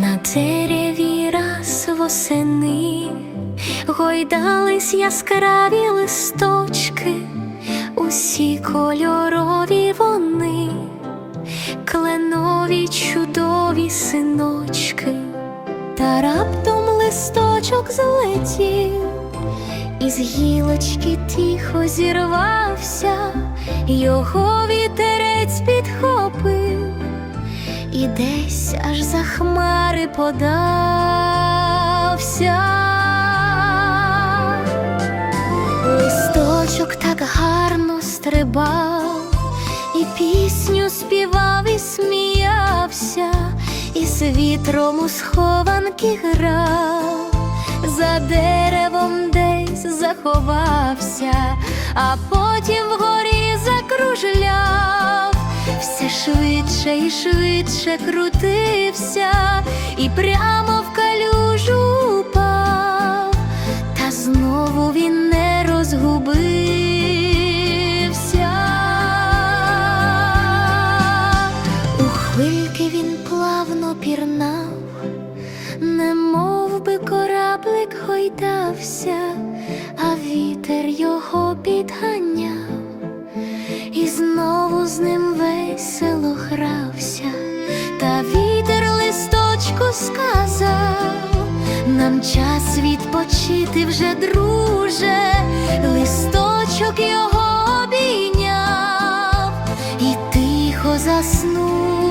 дереві раз восени гойдались яскраві листочки, усі кольорові вони, кленові чудові синочки, та раптом листочок злетів, із гілочки тихо зірвався, його вітерець підхопив і десь аж за хмари подався. Листочок так гарно стрибав, і пісню співав і сміявся, і з вітром у схованки грав, за деревом десь заховався, а потім вгорі швидше і швидше крутився, і прямо в калюжу упав, та знову він не розгубився. У хвильки він плавно пірнав, немов би кораблик гойдався, а вітер його підганяв, і знову з ним весело сказав, нам час відпочити вже, друже, листочок його обійняв і тихо заснув.